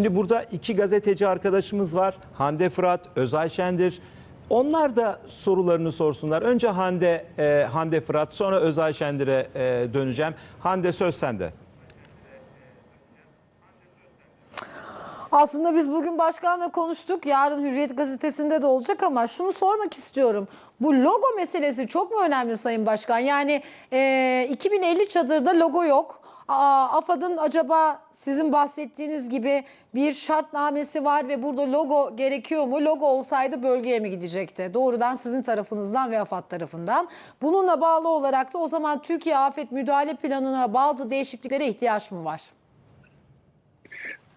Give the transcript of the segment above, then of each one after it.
Şimdi burada iki gazeteci arkadaşımız var. Hande Fırat, Özay Şendir. Onlar da sorularını sorsunlar. Önce Hande e, Hande Fırat, sonra Özay Şendir'e e, döneceğim. Hande söz sende. Aslında biz bugün başkanla konuştuk. Yarın Hürriyet gazetesinde de olacak ama şunu sormak istiyorum. Bu logo meselesi çok mu önemli Sayın Başkan? Yani e, 2050 çadırda logo yok. AFAD'ın acaba sizin bahsettiğiniz gibi bir şartnamesi var ve burada logo gerekiyor mu? Logo olsaydı bölgeye mi gidecekti? Doğrudan sizin tarafınızdan ve AFAD tarafından. Bununla bağlı olarak da o zaman Türkiye Afet Müdahale Planı'na bazı değişikliklere ihtiyaç mı var?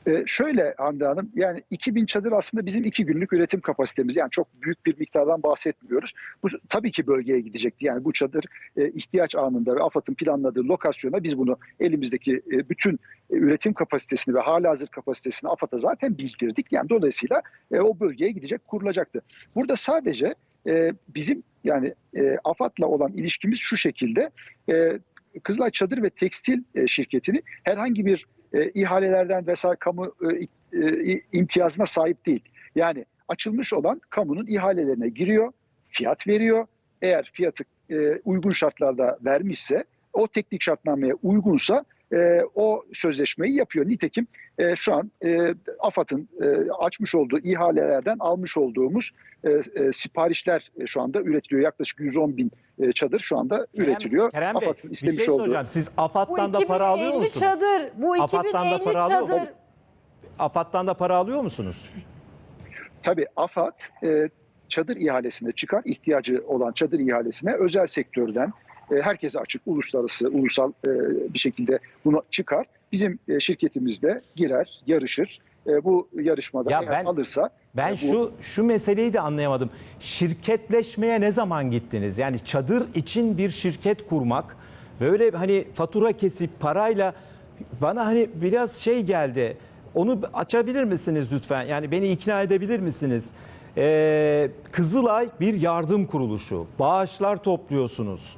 Ee, şöyle Hande Hanım, yani 2000 çadır aslında bizim iki günlük üretim kapasitemiz. Yani çok büyük bir miktardan bahsetmiyoruz. Bu tabii ki bölgeye gidecekti. Yani bu çadır e, ihtiyaç anında ve AFAD'ın planladığı lokasyona biz bunu elimizdeki e, bütün e, üretim kapasitesini ve halihazır kapasitesini AFAD'a zaten bildirdik. Yani dolayısıyla e, o bölgeye gidecek, kurulacaktı. Burada sadece e, bizim yani e, AFAD'la olan ilişkimiz şu şekilde. E, Kızılay Çadır ve Tekstil e, şirketini herhangi bir e, ihalelerden vesaire kamu e, e, imtiyazına sahip değil. Yani açılmış olan kamunun ihalelerine giriyor, fiyat veriyor. Eğer fiyatı e, uygun şartlarda vermişse, o teknik şartnameye uygunsa e, o sözleşmeyi yapıyor. Nitekim e, şu an e, AFAD'ın e, açmış olduğu ihalelerden almış olduğumuz e, e, siparişler e, şu anda üretiliyor. Yaklaşık 110 bin e, çadır şu anda üretiliyor. Kerem Bey AFAD'ın bir istemiş şey olduğu. soracağım. Siz AFAD'dan da para alıyor 2050 musunuz? çadır, bu AFAD'dan da 2050 para alıyor çadır. musunuz? AFAD'dan da para alıyor musunuz? Tabii AFAD e, çadır ihalesine çıkar, ihtiyacı olan çadır ihalesine özel sektörden e, herkese açık, uluslararası, ulusal e, bir şekilde bunu çıkar. Bizim e, şirketimiz de girer, yarışır. E, bu yarışmada Ya eğer ben- alırsa Ben e, bu- şu şu meseleyi de anlayamadım. Şirketleşmeye ne zaman gittiniz? Yani çadır için bir şirket kurmak, böyle hani fatura kesip parayla bana hani biraz şey geldi. Onu açabilir misiniz lütfen? Yani beni ikna edebilir misiniz? Ee, Kızılay bir yardım kuruluşu. Bağışlar topluyorsunuz.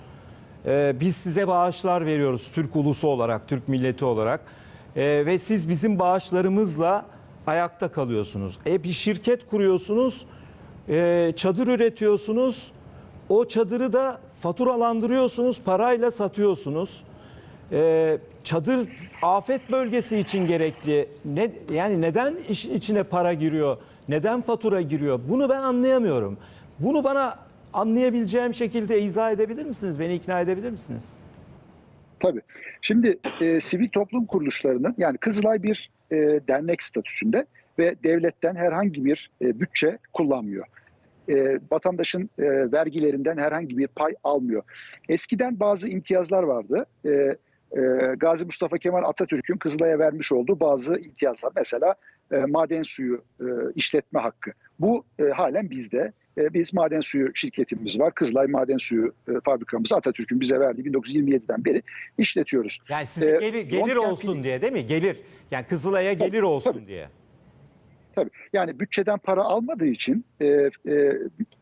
Ee, biz size bağışlar veriyoruz Türk ulusu olarak, Türk milleti olarak. Ee, ve siz bizim bağışlarımızla ayakta kalıyorsunuz. E bir şirket kuruyorsunuz, e, çadır üretiyorsunuz. O çadırı da faturalandırıyorsunuz, parayla satıyorsunuz. Ee, çadır afet bölgesi için gerekli. Ne, yani neden işin içine para giriyor? Neden fatura giriyor? Bunu ben anlayamıyorum. Bunu bana anlayabileceğim şekilde izah edebilir misiniz? Beni ikna edebilir misiniz? Tabii. Şimdi e, sivil toplum kuruluşlarının yani Kızılay bir e, dernek statüsünde ve devletten herhangi bir e, bütçe kullanmıyor. E, vatandaşın e, vergilerinden herhangi bir pay almıyor. Eskiden bazı imtiyazlar vardı. E, e, Gazi Mustafa Kemal Atatürk'ün Kızılay'a vermiş olduğu bazı imtiyazlar. Mesela e, maden suyu e, işletme hakkı. Bu e, halen bizde. E, biz maden suyu şirketimiz var. Kızılay Maden Suyu e, fabrikamızı Atatürk'ün bize verdiği 1927'den beri işletiyoruz. Yani size Ee, gelir, gelir olsun diye değil mi? Gelir. Yani Kızılay'a gelir olsun tabii. diye. Tabii. Yani bütçeden para almadığı için e, e,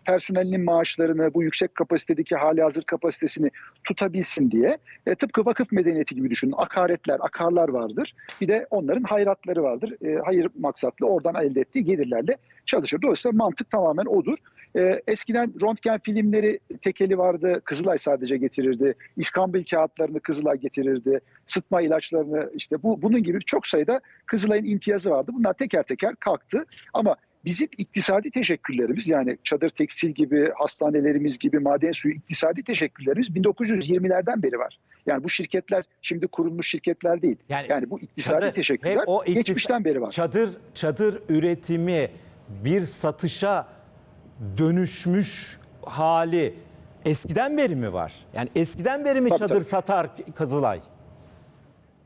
personelinin maaşlarını, bu yüksek kapasitedeki hali hazır kapasitesini tutabilsin diye e, tıpkı vakıf medeniyeti gibi düşünün. Akaretler, akarlar vardır. Bir de onların hayratları vardır. E, hayır maksatlı oradan elde ettiği gelirlerle çalışır. Dolayısıyla mantık tamamen odur. E, eskiden röntgen filmleri tekeli vardı. Kızılay sadece getirirdi. İskambil kağıtlarını Kızılay getirirdi. Sıtma ilaçlarını işte bu bunun gibi çok sayıda Kızılay'ın imtiyazı vardı. Bunlar teker teker kalktı. Ama bizim iktisadi teşekküllerimiz yani çadır tekstil gibi, hastanelerimiz gibi, maden suyu iktisadi teşekküllerimiz 1920'lerden beri var. Yani bu şirketler şimdi kurulmuş şirketler değil. Yani Yani, bu iktisadi Çadır- teşekküller o iktis- geçmişten beri var. Çadır çadır üretimi bir satışa dönüşmüş hali eskiden beri mi var? Yani eskiden beri mi Tabii, çadır tabii. satar Kızılay?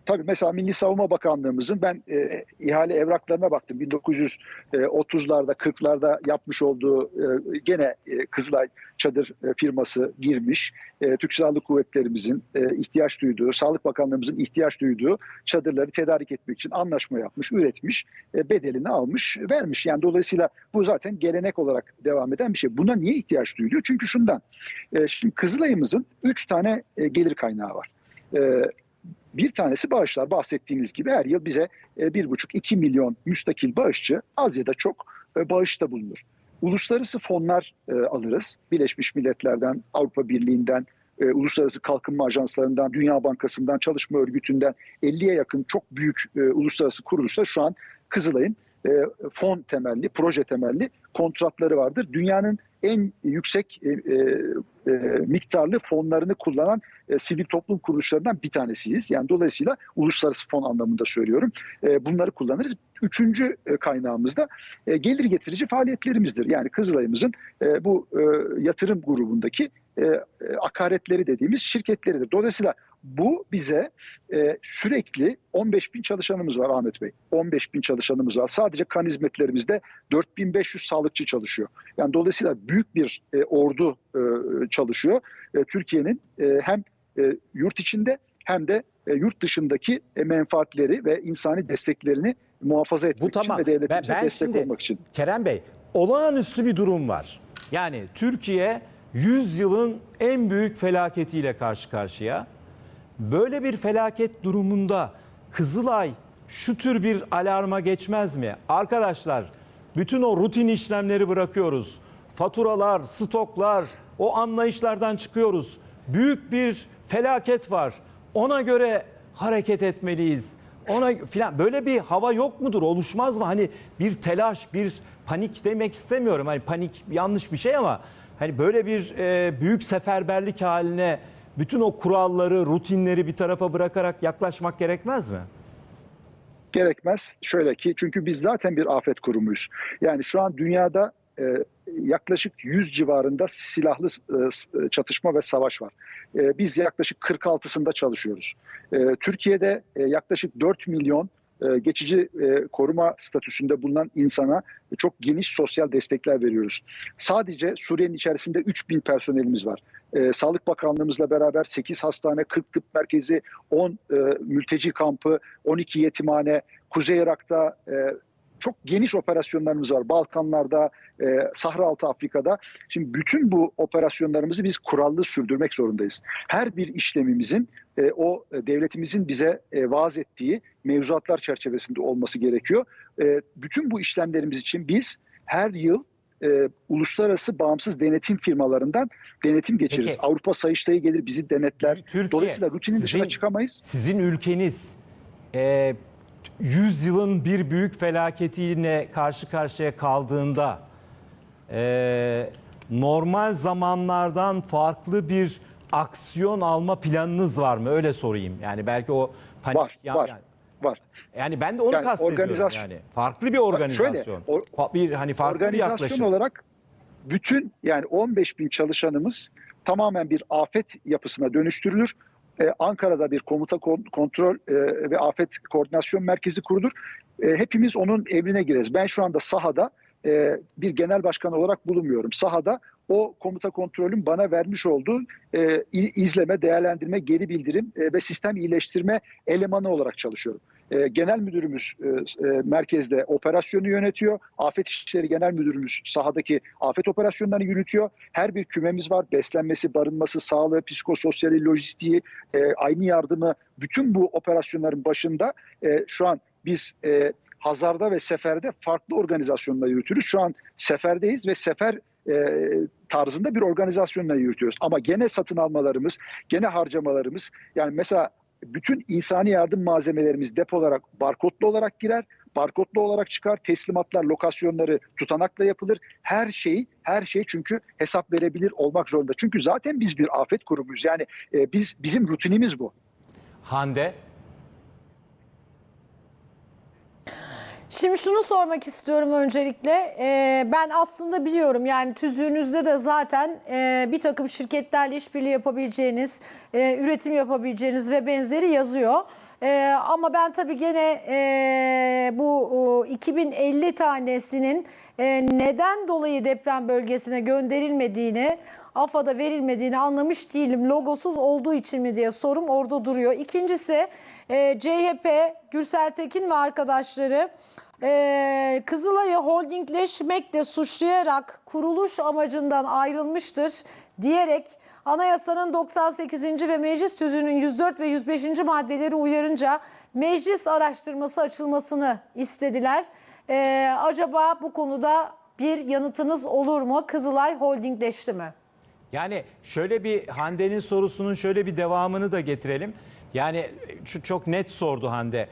Tabii mesela Milli Savunma Bakanlığımızın ben e, ihale evraklarına baktım. 1930'larda 40'larda yapmış olduğu e, gene e, Kızılay Çadır e, firması girmiş. E, Türk Silahlı Kuvvetlerimizin e, ihtiyaç duyduğu, Sağlık Bakanlığımızın ihtiyaç duyduğu çadırları tedarik etmek için anlaşma yapmış, üretmiş, e, bedelini almış, vermiş. Yani dolayısıyla bu zaten gelenek olarak devam eden bir şey. Buna niye ihtiyaç duyuluyor? Çünkü şundan. E, şimdi Kızılay'ımızın 3 tane e, gelir kaynağı var. E, Bir tanesi bağışlar. Bahsettiğiniz gibi her yıl bize e, 1,5-2 milyon müstakil bağışçı az ya da çok e, bağışta bulunur. Uluslararası fonlar e, alırız. Birleşmiş Milletler'den, Avrupa Birliği'nden, e, uluslararası kalkınma ajanslarından, Dünya Bankası'ndan, Çalışma Örgütü'nden 50'ye yakın çok büyük e, uluslararası kuruluşlar şu an Kızılay'ın e, fon temelli, proje temelli kontratları vardır. Dünyanın en yüksek e, e, e, miktarlı fonlarını kullanan e, sivil toplum kuruluşlarından bir tanesiyiz. Yani dolayısıyla uluslararası fon anlamında söylüyorum. E, bunları kullanırız. Üçüncü e, kaynağımız da e, gelir getirici faaliyetlerimizdir. Yani Kızılay'ımızın e, bu e, yatırım grubundaki e, e, akaretleri dediğimiz şirketleridir. Dolayısıyla bu bize e, sürekli 15 bin çalışanımız var Ahmet Bey. 15 bin çalışanımız var. Sadece kan hizmetlerimizde 4500 sağlıkçı çalışıyor. Yani dolayısıyla büyük bir e, ordu e, çalışıyor. E, Türkiye'nin e, hem e, yurt içinde hem de e, yurt dışındaki e, menfaatleri ve insani desteklerini muhafaza etmek Bu için tamam. ve devletimize Ben- ben destek şimdi- olmak için. Kerem Bey, olağanüstü bir durum var. Yani Türkiye 100 yılın en büyük felaketiyle karşı karşıya. Böyle bir felaket durumunda Kızılay şu tür bir alarma geçmez mi? Arkadaşlar, bütün o rutin işlemleri bırakıyoruz. Faturalar, stoklar, o anlayışlardan çıkıyoruz. Büyük bir felaket var. Ona göre hareket etmeliyiz. Ona filan böyle bir hava yok mudur? Oluşmaz mı? Hani bir telaş, bir panik demek istemiyorum. Hani panik yanlış bir şey ama hani böyle bir e, büyük seferberlik haline bütün o kuralları, rutinleri bir tarafa bırakarak yaklaşmak gerekmez mi? gerekmez. Şöyle ki çünkü biz zaten bir afet kurumuyuz. Yani şu an dünyada e, yaklaşık 100 civarında silahlı e, s- çatışma ve savaş var. E, biz yaklaşık 46'sında çalışıyoruz. E, Türkiye'de e, yaklaşık 4 milyon e, geçici e, koruma statüsünde bulunan insana çok geniş sosyal destekler veriyoruz. Sadece Suriye'nin içerisinde 3 bin personelimiz var. E, Sağlık Bakanlığımızla beraber 8 hastane, 40 tıp merkezi, 10 e, mülteci kampı, 12 yetimhane, Kuzey Irak'ta çok geniş operasyonlarımız var. Balkanlarda, e, Sahra Altı Afrika'da. Şimdi bütün bu operasyonlarımızı biz kurallı sürdürmek zorundayız. Her bir işlemimizin e, o e, devletimizin bize e, vaaz ettiği mevzuatlar çerçevesinde olması gerekiyor. E, bütün bu işlemlerimiz için biz her yıl e, uluslararası bağımsız denetim firmalarından denetim geçiririz. Peki. Avrupa Sayıştayı gelir bizi denetler. Türkiye, Dolayısıyla rutinin dışına sizin- çıkamayız. Sizin ülkeniz e, 100 yılın bir büyük felaketiyle karşı karşıya kaldığında e, normal zamanlardan farklı bir aksiyon alma planınız var mı? Öyle sorayım. Yani belki o panik Var, ya- var. yani, Var. yani ben de onu Yani kastediyorum organizasyon- yani. Farklı bir organizasyon. şöyle, or- bir hani farklı bir Organizasyon yaklaşım. olarak bütün yani 15 bin çalışanımız tamamen bir afet yapısına dönüştürülür. Ee, Ankara'da bir komuta kon- kontrol e, ve afet koordinasyon merkezi kurulur. E, hepimiz onun emrine gireriz. Ben şu anda sahada e, bir genel başkan olarak bulunmuyorum. Sahada o komuta kontrolün bana vermiş olduğu e, izleme, değerlendirme, geri bildirim e, ve sistem iyileştirme elemanı olarak çalışıyorum. E, genel müdürümüz e, e, merkezde operasyonu yönetiyor. Afet İşleri Genel Müdürümüz sahadaki afet operasyonlarını yürütüyor. Her bir kümemiz var. Beslenmesi, barınması, sağlığı, psikososyali, lojistiği, aynı yardımı bütün bu operasyonların başında şu an biz Hazarda ve Sefer'de farklı organizasyonla yürütürüz. Şu an Sefer'deyiz ve Sefer e, tarzında bir organizasyonla yürütüyoruz. Ama gene satın almalarımız, gene harcamalarımız yani mesela bütün insani yardım malzemelerimiz depo olarak barkodlu olarak girer. Barkodlu olarak çıkar. Teslimatlar, lokasyonları tutanakla yapılır. Her şey, her şey çünkü hesap verebilir olmak zorunda. Çünkü zaten biz bir afet kurumuyuz. Yani e, biz bizim rutinimiz bu. Hande Şimdi şunu sormak istiyorum öncelikle. Ee, ben aslında biliyorum yani tüzüğünüzde de zaten e, bir takım şirketlerle işbirliği yapabileceğiniz, e, üretim yapabileceğiniz ve benzeri yazıyor. E, ama ben tabii gene e, bu e, 2050 tanesinin e, neden dolayı deprem bölgesine gönderilmediğini, AFAD'a verilmediğini anlamış değilim. Logosuz olduğu için mi diye sorum orada duruyor. İkincisi e, CHP, Gürsel Tekin ve arkadaşları e, Kızılay'ı holdingleşmekle suçlayarak kuruluş amacından ayrılmıştır diyerek Anayasanın 98. ve meclis tüzüğünün 104 ve 105. maddeleri uyarınca meclis araştırması açılmasını istediler. Ee, acaba bu konuda bir yanıtınız olur mu? Kızılay holdingleşti mi? Yani şöyle bir Hande'nin sorusunun şöyle bir devamını da getirelim. Yani şu çok net sordu Hande.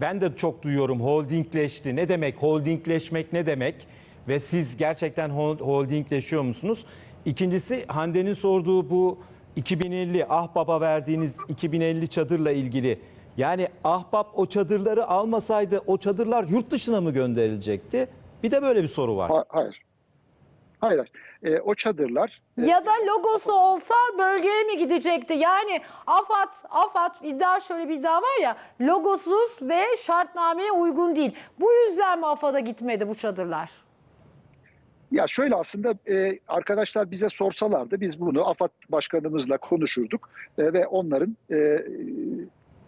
Ben de çok duyuyorum holdingleşti. Ne demek holdingleşmek ne demek? Ve siz gerçekten hol- holdingleşiyor musunuz? İkincisi Hande'nin sorduğu bu 2050 Ahbap'a verdiğiniz 2050 çadırla ilgili. Yani Ahbap o çadırları almasaydı o çadırlar yurt dışına mı gönderilecekti? Bir de böyle bir soru var. Ha- hayır. Hayır. E, o çadırlar Ya da logosu olsa bölgeye mi gidecekti? Yani AFAD, AFAD iddia şöyle bir iddia var ya logosuz ve şartnameye uygun değil. Bu yüzden mi AFAD'a gitmedi bu çadırlar? Ya şöyle aslında e, arkadaşlar bize sorsalardı biz bunu AFAD başkanımızla konuşurduk e, ve onların e,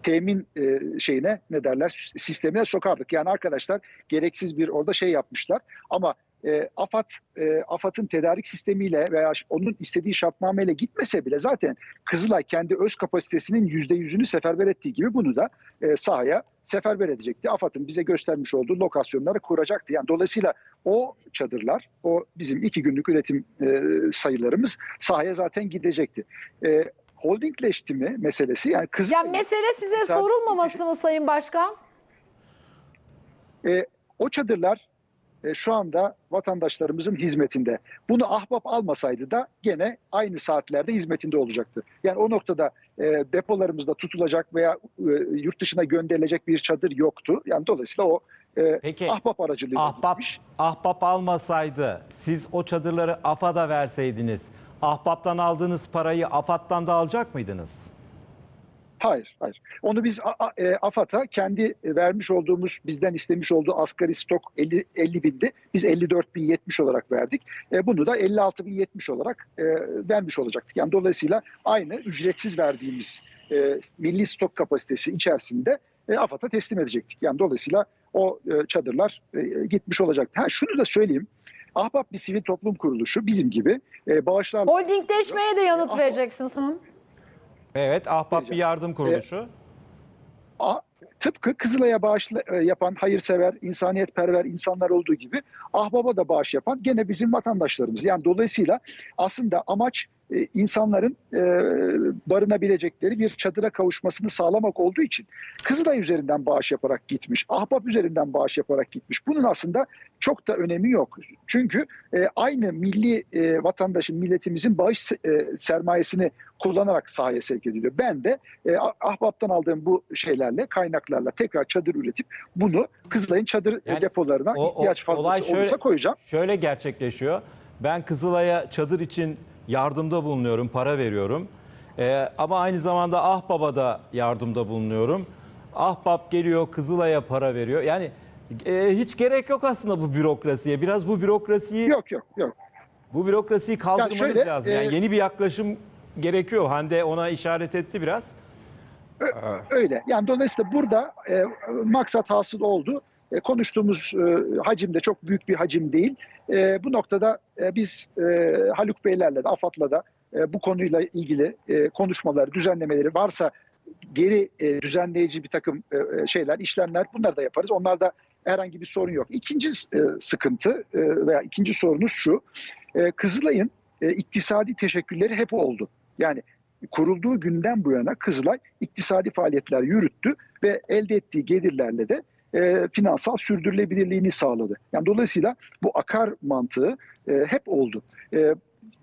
temin e, şeyine ne derler sistemine sokardık. Yani arkadaşlar gereksiz bir orada şey yapmışlar ama e, AFAD e, AFAD'ın tedarik sistemiyle veya onun istediği şartnameyle gitmese bile zaten Kızılay kendi öz kapasitesinin %100'ünü seferber ettiği gibi bunu da e, sahaya seferber edecekti. AFAD'ın bize göstermiş olduğu lokasyonları kuracaktı. Yani dolayısıyla o çadırlar, o bizim iki günlük üretim e, sayılarımız sahaya zaten gidecekti. E, holdingleşti mi meselesi yani kız Ya mesele size sorulmaması mı Sayın Başkan? e, o çadırlar e, şu anda vatandaşlarımızın hizmetinde. Bunu ahbap almasaydı da gene aynı saatlerde hizmetinde olacaktı. Yani o noktada e, depolarımızda tutulacak veya e, yurt dışına gönderilecek bir çadır yoktu. Yani dolayısıyla o e, Peki, ahbap aracılığıyla Ahbap, gitmiş. ahbap almasaydı siz o çadırları AFAD'a verseydiniz ahbaptan aldığınız parayı AFAD'dan da alacak mıydınız? Hayır, hayır. Onu biz e, AFAD'a kendi e, vermiş olduğumuz, bizden istemiş olduğu asgari stok 50, 50 bindi. Biz 54 bin 70 olarak verdik. E, bunu da 56 bin 70 olarak e, vermiş olacaktık. Yani dolayısıyla aynı ücretsiz verdiğimiz e, milli stok kapasitesi içerisinde e, AFAD'a teslim edecektik. Yani dolayısıyla o e, çadırlar e, gitmiş olacaktı. Ha, şunu da söyleyeyim. Ahbap bir sivil toplum kuruluşu bizim gibi e, bağışlarla Holdingleşmeye de yanıt Ahbap- vereceksiniz hanım. Evet ahbap bir yardım kuruluşu. A- tıpkı Kızılay'a bağış e, yapan hayırsever, insaniyetperver insanlar olduğu gibi Ahbap'a da bağış yapan gene bizim vatandaşlarımız. Yani dolayısıyla aslında amaç e, insanların e, barınabilecekleri bir çadıra kavuşmasını sağlamak olduğu için Kızılay üzerinden bağış yaparak gitmiş, Ahbap üzerinden bağış yaparak gitmiş. Bunun aslında çok da önemi yok. Çünkü e, aynı milli e, vatandaşın, milletimizin bağış e, sermayesini kullanarak sahaya sevk ediliyor. Ben de e, Ah- Ahbap'tan aldığım bu şeylerle, kaynaklarla tekrar çadır üretip bunu Kızılay'ın çadır Yani depolarına o- ihtiyaç fazlası olay şöyle- olursa koyacağım. Şöyle gerçekleşiyor. Ben Kızılay'a çadır için yardımda bulunuyorum, para veriyorum. Ee, ama aynı zamanda Ahbap'a da yardımda bulunuyorum. Ahbap geliyor Kızılay'a para veriyor. Yani e, hiç gerek yok aslında bu bürokrasiye. Biraz bu bürokrasiyi Yok yok yok. bu bürokrasiyi kaldırmanız şöyle, lazım. Yani e, yeni bir yaklaşım gerekiyor. Hande ona işaret etti biraz. Öyle. Yani dolayısıyla burada e, maksat hasıl oldu. E, konuştuğumuz e, hacim de çok büyük bir hacim değil. E, bu noktada e, biz e, Haluk Beylerle de AFAD'la da e, bu konuyla ilgili e, konuşmaları, düzenlemeleri varsa geri e, düzenleyici bir takım e, e, şeyler, işlemler bunları da yaparız. Onlarda herhangi bir sorun yok. İkinci e, sıkıntı e, veya ikinci sorunuz şu. E, Kızılay'ın e, iktisadi teşekkülleri hep oldu. Yani kurulduğu günden bu yana Kızılay iktisadi faaliyetler yürüttü ve elde ettiği gelirlerle de e, finansal sürdürülebilirliğini sağladı. Yani dolayısıyla bu akar mantığı e, hep oldu. E,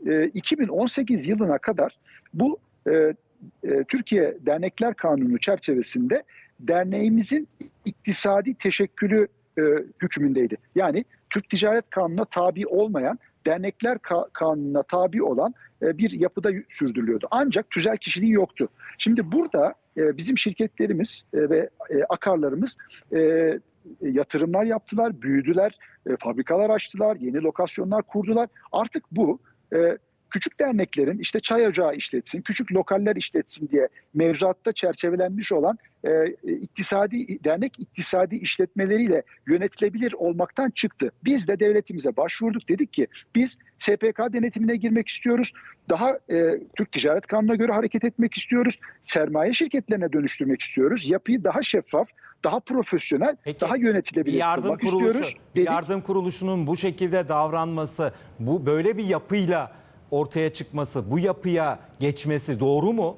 e, 2018 yılına kadar bu e, e, Türkiye Dernekler Kanunu çerçevesinde derneğimizin iktisadi teşekkülü e, hükmündeydi. Yani Türk Ticaret Kanunu'na tabi olmayan dernekler ka- kanununa tabi olan e, bir yapıda sürdürülüyordu. Ancak tüzel kişiliği yoktu. Şimdi burada bizim şirketlerimiz e, ve e, akarlarımız e, yatırımlar yaptılar, büyüdüler, e, fabrikalar açtılar, yeni lokasyonlar kurdular. Artık bu e, küçük derneklerin işte çay ocağı işletsin, küçük lokaller işletsin diye mevzuatta çerçevelenmiş olan e, iktisadi dernek iktisadi işletmeleriyle yönetilebilir olmaktan çıktı. Biz de devletimize başvurduk dedik ki biz SPK denetimine girmek istiyoruz. Daha e, Türk Ticaret Kanunu'na göre hareket etmek istiyoruz. Sermaye şirketlerine dönüştürmek istiyoruz. Yapıyı daha şeffaf, daha profesyonel, Peki, daha yönetilebilir yardım kuruluşu, istiyoruz. dedik. yardım kuruluşunun bu şekilde davranması, bu böyle bir yapıyla ortaya çıkması, bu yapıya geçmesi doğru mu?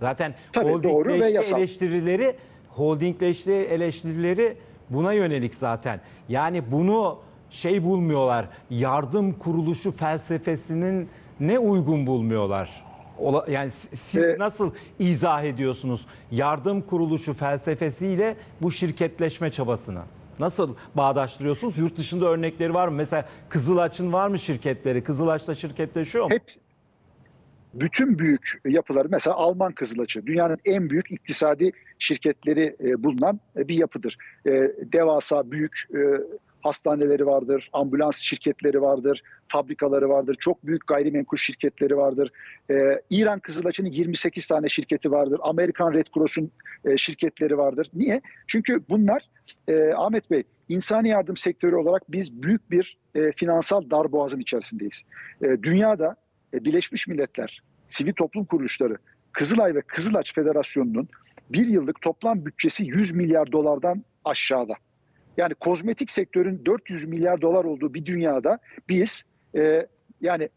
Zaten Tabii, holdingleşti eleştirileri, holdingleşti eleştirileri buna yönelik zaten. Yani bunu şey bulmuyorlar, yardım kuruluşu felsefesinin ne uygun bulmuyorlar. Ola- Yani si- siz Ee, nasıl izah ediyorsunuz yardım kuruluşu felsefesiyle bu şirketleşme çabasını? Nasıl bağdaştırıyorsunuz? Yurt dışında örnekleri var mı? Mesela Kızılaç'ın var mı şirketleri? Kızılaç'ta şirketleşiyor mu? hep bütün büyük yapıları mesela Alman Kızılaçı dünyanın en büyük iktisadi şirketleri e, bulunan e, bir yapıdır. E, devasa büyük hastaneleri vardır, ambulans şirketleri vardır, fabrikaları vardır, çok büyük gayrimenkul şirketleri vardır. E, İran Kızılaçı'nın 28 tane şirketi vardır, Amerikan Red Cross'un e, şirketleri vardır. Niye? Çünkü bunlar e, Ahmet Bey insani yardım sektörü olarak biz büyük bir e, finansal darboğazın içerisindeyiz. E, dünyada e, Birleşmiş Milletler, sivil toplum kuruluşları, Kızılay ve Kızılaç Federasyonu'nun bir yıllık toplam bütçesi 100 milyar dolardan aşağıda. Yani kozmetik sektörün 400 milyar dolar olduğu bir dünyada biz e, yani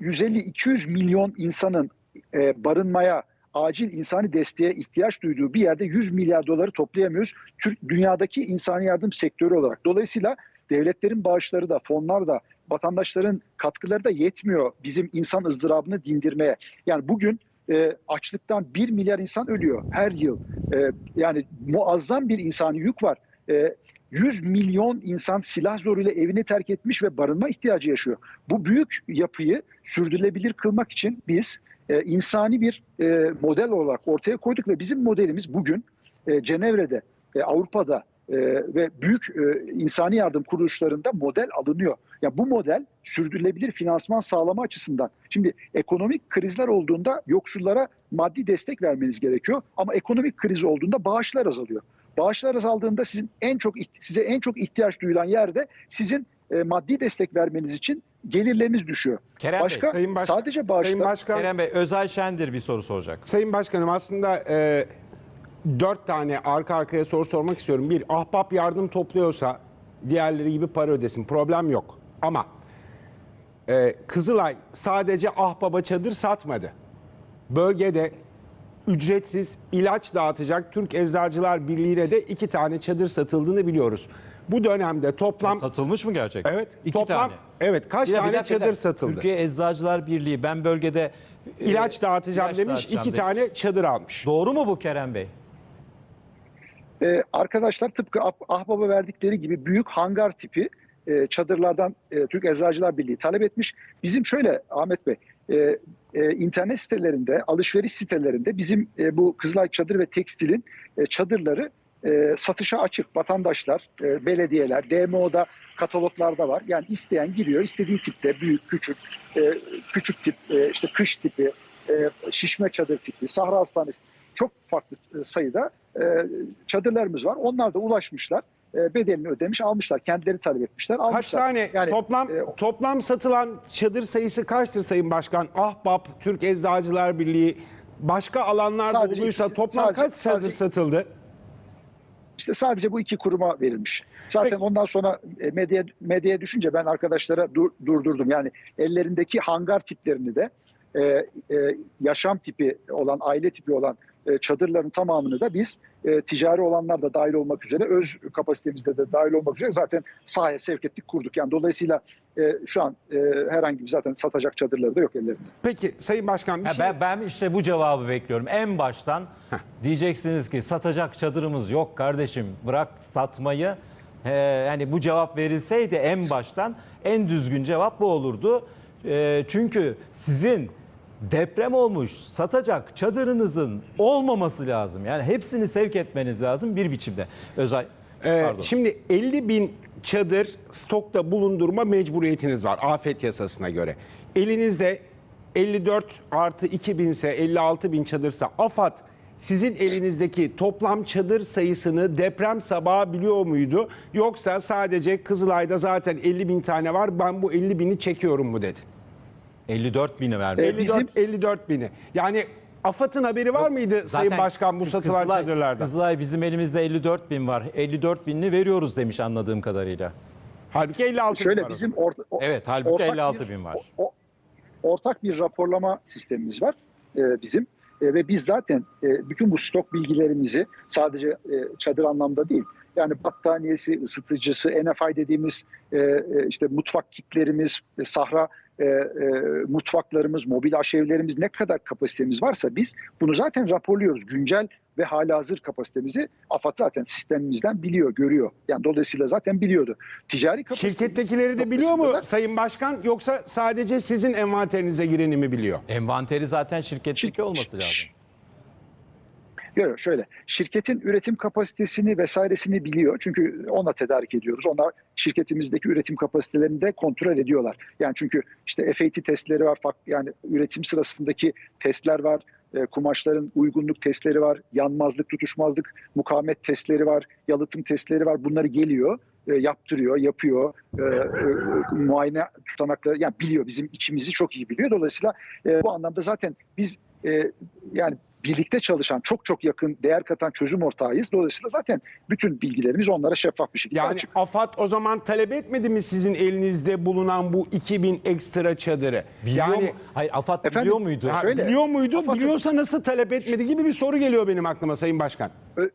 150-200 milyon insanın e, barınmaya, acil insani desteğe ihtiyaç duyduğu bir yerde 100 milyar doları toplayamıyoruz. Türk dünyadaki insani yardım sektörü olarak. Dolayısıyla devletlerin bağışları da, fonlar da, vatandaşların katkıları da yetmiyor bizim insan ızdırabını dindirmeye. Yani bugün e, açlıktan 1 milyar insan ölüyor her yıl. E, yani muazzam bir insani yük var. E, 100 milyon insan silah zoruyla evini terk etmiş ve barınma ihtiyacı yaşıyor. Bu büyük yapıyı sürdürülebilir kılmak için biz e, insani bir e, model olarak ortaya koyduk ve bizim modelimiz bugün e, Cenevre'de, e, Avrupa'da e, ve büyük e, insani yardım kuruluşlarında model alınıyor. Ya bu model sürdürülebilir finansman sağlama açısından. Şimdi ekonomik krizler olduğunda yoksullara maddi destek vermeniz gerekiyor ama ekonomik kriz olduğunda bağışlar azalıyor. Bağışlar azaldığında sizin en çok size en çok ihtiyaç duyulan yerde sizin e, maddi destek vermeniz için gelirleriniz düşüyor. Kerem Bey, Başka Sayın Başkan, sadece bağışlar Sayın Başkan, Kerem Bey, Özay Şendir bir soru soracak. Sayın Başkanım aslında e, dört tane arka arkaya soru sormak istiyorum. Bir, ahbap yardım topluyorsa diğerleri gibi para ödesin. Problem yok. Ama e, Kızılay sadece ahbaba çadır satmadı. Bölgede ücretsiz ilaç dağıtacak Türk Eczacılar Birliği'ne de iki tane çadır satıldığını biliyoruz. Bu dönemde toplam Satılmış mı gerçekten? Evet, İki toplam- tane. evet, kaç tane çadır satıldı? Türkiye Eczacılar Birliği ben bölgede e, ilaç dağıtacağım ilaç demiş, dağıtacağım iki demiş. tane çadır almış. Doğru mu bu Kerem Bey? Ee, arkadaşlar tıpkı Ah- Ahbap'a verdikleri gibi büyük hangar tipi e, çadırlardan e, Türk Eczacılar Birliği talep etmiş. Bizim şöyle Ahmet Bey, e, e, internet sitelerinde, alışveriş sitelerinde bizim e, bu Kızılay Çadır ve Tekstil'in e, çadırları e, satışa açık. Vatandaşlar, e, belediyeler, DMO'da kataloglarda var. Yani isteyen giriyor, istediği tipte büyük, küçük, e, küçük tip, e, işte kış tipi, e, şişme çadır tipi, Sahra Hastanesi çok farklı e, sayıda e, çadırlarımız var. Onlar da ulaşmışlar. E, bedelini ödemiş, almışlar. Kendileri talep etmişler, almışlar. Kaç tane Yani, toplam e, toplam satılan çadır sayısı kaçtır Sayın Başkan? Ahbap, Türk Eczacılar Birliği başka alanlarda Sadece olduysa iki- toplam sadece- kaç çadır sadece- satıldı? İşte sadece bu iki kuruma verilmiş. Zaten Peki. ondan sonra e, medya medyaya düşünce ben arkadaşlara dur- durdurdum. Yani ellerindeki hangar tiplerini de e, e, yaşam tipi olan, aile tipi olan e, çadırların tamamını da biz e, ticari olanlar da dahil olmak üzere öz kapasitemizde de dahil olmak üzere zaten sahaya sevk ettik kurduk. Yani dolayısıyla e, şu an e, herhangi bir zaten satacak çadırları da yok ellerinde. Peki Sayın Başkan bir Ha, şey... ben, ben işte bu cevabı bekliyorum. En baştan diyeceksiniz ki satacak çadırımız yok kardeşim bırak satmayı. Ee, yani bu cevap verilseydi en baştan en düzgün cevap bu olurdu. Ee, çünkü sizin deprem olmuş satacak çadırınızın olmaması lazım. Yani hepsini sevk etmeniz lazım bir biçimde. Özay Ee, şimdi 50 bin çadır stokta bulundurma mecburiyetiniz var afet yasasına göre. Elinizde 54 artı 2000 ise 56 bin çadırsa AFAD sizin elinizdeki toplam çadır sayısını deprem sabahı biliyor muydu? Yoksa sadece Kızılay'da zaten 50 bin tane var ben bu 50 bini çekiyorum mu dedi. 54 bini verdi. E, 54, 54 bini. Yani AFAD'ın haberi var mıydı Sayın Başkan bu satılan Kızılay, çadırlardan? Kızılay bizim elimizde 54 bin var. 54 binini veriyoruz demiş anladığım kadarıyla. Halbuki 56 bin Şöyle var o bizim orta, o- Evet, halbuki ortak 56 bir- bin var. o- o- ortak bir raporlama sistemimiz var e, bizim E, ve biz zaten e, bütün bu stok bilgilerimizi sadece e, çadır anlamda değil yani battaniyesi, ısıtıcısı, NFI dediğimiz e, e, işte mutfak kitlerimiz, e, sahra e, e, mutfaklarımız, mobil aşevlerimiz ne kadar kapasitemiz varsa biz bunu zaten raporluyoruz. Güncel ve hala hazır kapasitemizi AFAD zaten sistemimizden biliyor, görüyor. Yani dolayısıyla zaten biliyordu. Ticari kapasitemiz Şirkettekileri de biliyor mu da- Sayın Başkan yoksa sadece sizin envanterinize gireni mi biliyor? Envanteri zaten şirketteki Şir- olması lazım. Yok yok şöyle şirketin üretim kapasitesini vesairesini biliyor çünkü ona tedarik ediyoruz. Onlar şirketimizdeki üretim kapasitelerini de kontrol ediyorlar. Yani çünkü işte FAT testleri var yani üretim sırasındaki testler var. e, kumaşların uygunluk testleri var, yanmazlık, tutuşmazlık, mukavemet testleri var, yalıtım testleri var. Bunları geliyor, e, yaptırıyor, yapıyor. E, e, muayene tutanakları yani biliyor bizim içimizi çok iyi biliyor. Dolayısıyla e, bu anlamda zaten biz e, yani birlikte çalışan çok çok yakın değer katan çözüm ortağıyız. Dolayısıyla zaten bütün bilgilerimiz onlara şeffaf bir şekilde Yani açık. AFAD o zaman talep etmedi mi sizin elinizde bulunan bu 2000 ekstra çadırı? Biliyor yani mu? Hayır AFAD Efendim? biliyor muydu? Ha, Şöyle, biliyor muydu? AFAD Biliyorsa nasıl talep etmedi gibi bir soru geliyor benim aklıma Sayın Başkan. Ö-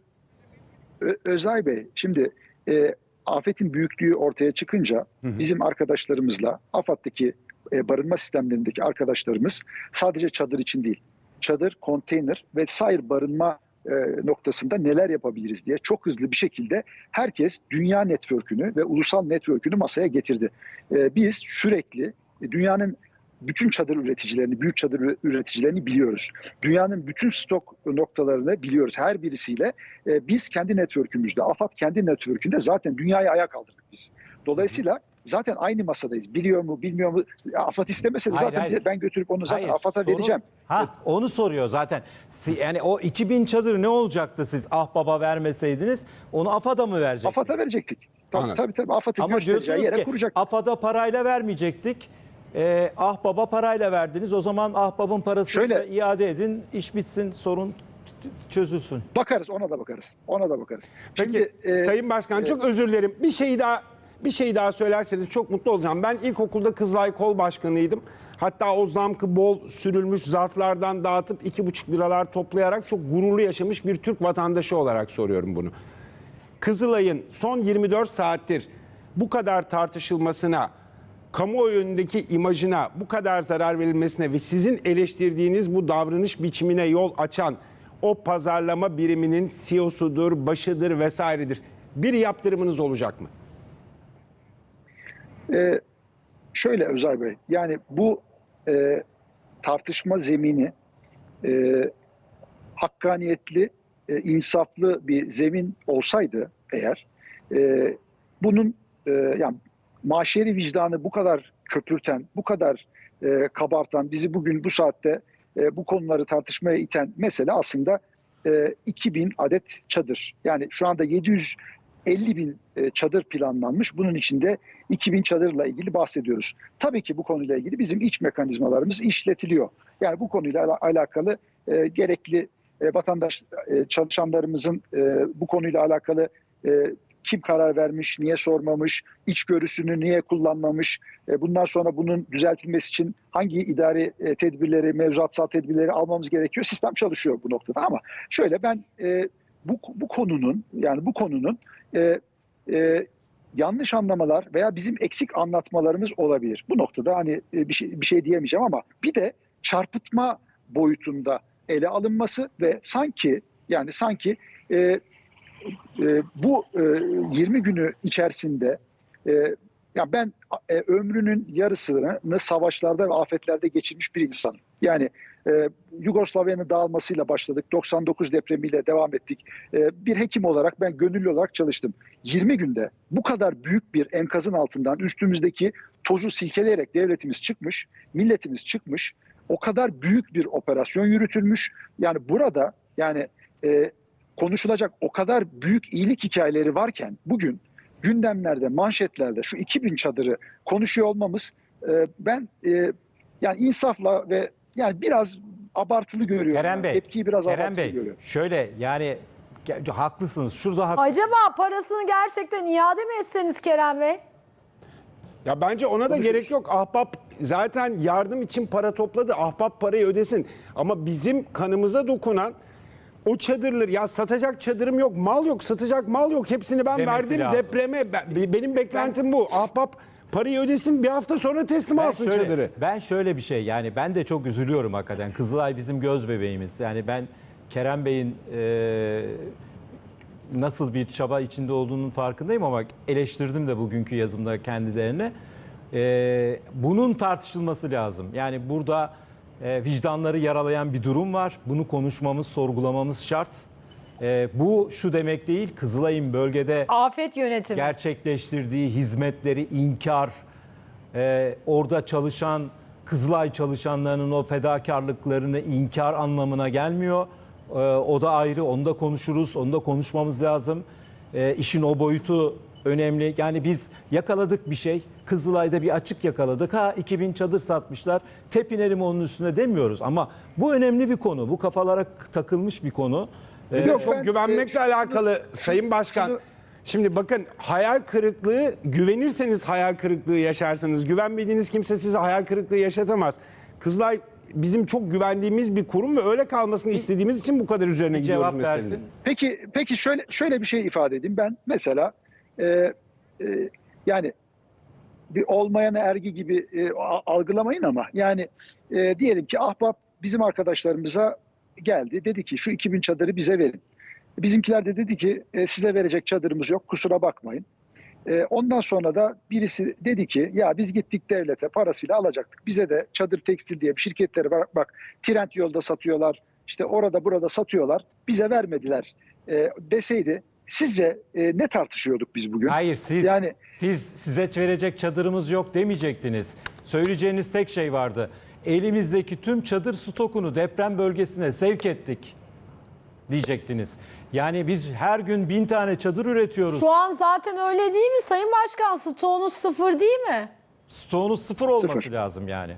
Özay Bey şimdi e, afetin büyüklüğü ortaya çıkınca bizim arkadaşlarımızla AFAD'daki e, barınma sistemlerindeki arkadaşlarımız sadece çadır için değil, çadır, konteyner ve sair barınma e, noktasında neler yapabiliriz diye çok hızlı bir şekilde herkes dünya network'ünü ve ulusal network'ünü masaya getirdi. E, biz sürekli e, dünyanın bütün çadır üreticilerini, büyük çadır üre- üreticilerini biliyoruz. Dünyanın bütün stok noktalarını biliyoruz. Her birisiyle biz kendi network'ümüzde, AFAD kendi network'ünde zaten dünyayı ayağa kaldırdık biz. Dolayısıyla zaten aynı masadayız. Biliyor mu, bilmiyor mu? AFAD istemese de Hayır, zaten hayır. ben götürüp onu zaten Hayır, AFAD'a sorun- vereceğim. Ha, onu soruyor zaten. Yani o 2000 çadır ne olacaktı siz ah baba vermeseydiniz? Onu AFAD'a mı verecektiniz? AFAD'a verecektik. Tabii Anladım. tabii, tabii AFAD'ın Ama diyorsunuz yere ki kuracak. AFAD'a parayla vermeyecektik. Ee, ah baba parayla verdiniz. O zaman ah babın parasını Şöyle- da iade edin. iş bitsin, sorun çözülsün. Bakarız ona da bakarız. Ona da bakarız. Peki Şimdi, e, Sayın Başkan çok özür dilerim. Bir şey daha bir şey daha söylerseniz çok mutlu olacağım. Ben ilkokulda Kızılay Kol Başkanıydım. Hatta o zamkı bol sürülmüş zarflardan dağıtıp iki buçuk liralar toplayarak çok gururlu yaşamış bir Türk vatandaşı olarak soruyorum bunu. Kızılay'ın son 24 saattir bu kadar tartışılmasına, kamuoyundaki imajına bu kadar zarar verilmesine ve sizin eleştirdiğiniz bu davranış biçimine yol açan o pazarlama biriminin CEO'sudur, başıdır vesairedir. Bir yaptırımınız olacak mı? Ee, şöyle Özay Bey, yani bu e, tartışma zemini e, hakkaniyetli, e, insaflı bir zemin olsaydı eğer, e, bunun e, yani maşeri vicdanı bu kadar köpürten, bu kadar e, kabartan, bizi bugün bu saatte e, bu konuları tartışmaya iten mesele aslında e, 2000 adet çadır. Yani şu anda 750 bin e, çadır planlanmış. Bunun içinde 2000 çadırla ilgili bahsediyoruz. Tabii ki bu konuyla ilgili bizim iç mekanizmalarımız işletiliyor. Yani bu konuyla ala- alakalı e, gerekli e, vatandaş çalışanlarımızın bu konuyla alakalı kim karar vermiş, niye sormamış, içgörüsünü niye kullanmamış, bundan sonra bunun düzeltilmesi için hangi idari tedbirleri, mevzuatsal tedbirleri almamız gerekiyor. Sistem çalışıyor bu noktada ama şöyle ben bu, bu konunun yani bu konunun e, e, yanlış anlamalar veya bizim eksik anlatmalarımız olabilir. Bu noktada hani e, bir şey, bir şey diyemeyeceğim ama bir de çarpıtma boyutunda ele alınması ve sanki yani sanki e, e, bu e, 20 günü içerisinde e, ya ben e, ömrünün yarısını savaşlarda ve afetlerde geçirmiş bir insanım. Yani E, Yugoslavya'nın dağılmasıyla başladık. 99 depremiyle devam ettik. E, bir hekim olarak ben gönüllü olarak çalıştım. 20 günde bu kadar büyük bir enkazın altından üstümüzdeki tozu silkeleyerek devletimiz çıkmış, milletimiz çıkmış. O kadar büyük bir operasyon yürütülmüş. Yani burada yani e, konuşulacak o kadar büyük iyilik hikayeleri varken bugün gündemlerde, manşetlerde şu 2000 çadırı konuşuyor olmamız e, ben e, yani insafla ve yani biraz abartılı görüyorum. Kerem yani. Bey, Tepkiyi biraz Kerem abartılı Bey görüyorum. şöyle yani haklısınız. Şurada haklısınız. Acaba parasını gerçekten iade mi etseniz Kerem Bey? Ya bence ona da gerek yok. Ahbap zaten yardım için para topladı. Ahbap parayı ödesin. Ama bizim kanımıza dokunan o çadırları ya satacak çadırım yok, mal yok, satacak mal yok. Hepsini ben Demesi verdim lazım. depreme. Ben- benim beklentim bu. Ahbap parayı ödesin bir hafta sonra teslim Ben alsın şöyle, çadırı. ben şöyle bir şey yani ben de çok üzülüyorum hakikaten. Kızılay bizim göz bebeğimiz. Yani ben Kerem Bey'in e, nasıl bir çaba içinde olduğunun farkındayım ama eleştirdim de bugünkü yazımda kendilerine. E, bunun tartışılması lazım. Yani burada e, vicdanları yaralayan bir durum var. Bunu konuşmamız, sorgulamamız şart. E, bu şu demek değil, Kızılay'ın bölgede Afet yönetimi. gerçekleştirdiği hizmetleri inkar, e, orada çalışan Kızılay çalışanlarının o fedakarlıklarını inkar anlamına gelmiyor. E, o da ayrı, onu da konuşuruz, onu da konuşmamız lazım. E, işin o boyutu önemli. Yani biz yakaladık bir şey, Kızılay'da bir açık yakaladık. Ha 2000 çadır satmışlar, tepinelim onun üstüne demiyoruz. Ama bu önemli bir konu, bu kafalara takılmış bir konu. E, Yok, Çok ben, güvenmekle e, şunu- alakalı Sayın Başkan. şunu- Şimdi bakın hayal kırıklığı güvenirseniz hayal kırıklığı yaşarsınız. Güvenmediğiniz kimse size hayal kırıklığı yaşatamaz. Kızılay bizim çok güvendiğimiz bir kurum ve öyle kalmasını istediğimiz için bu kadar üzerine bir gidiyoruz versin. Peki peki şöyle şöyle bir şey ifade edeyim. Ben mesela e, e, yani bir olmayan ergi gibi e, algılamayın ama yani e, diyelim ki ahbap bizim arkadaşlarımıza geldi. Dedi ki şu 2000 çadırı bize verin. Bizimkiler de dedi ki e, size verecek çadırımız yok kusura bakmayın. E, ondan sonra da birisi dedi ki ya biz gittik devlete parasıyla alacaktık. Bize de çadır tekstil diye bir şirketleri var. Bak Trend yolda satıyorlar. işte orada burada satıyorlar. Bize vermediler e, deseydi sizce e, ne tartışıyorduk biz bugün? Hayır siz Yani- siz size verecek çadırımız yok demeyecektiniz. Söyleyeceğiniz tek şey vardı. Elimizdeki tüm çadır stokunu deprem bölgesine sevk ettik diyecektiniz. Yani biz her gün bin tane çadır üretiyoruz. Şu an zaten öyle değil mi Sayın Başkan? Stoğunuz sıfır değil mi? Stoğunuz sıfır olması Sıfır. lazım yani.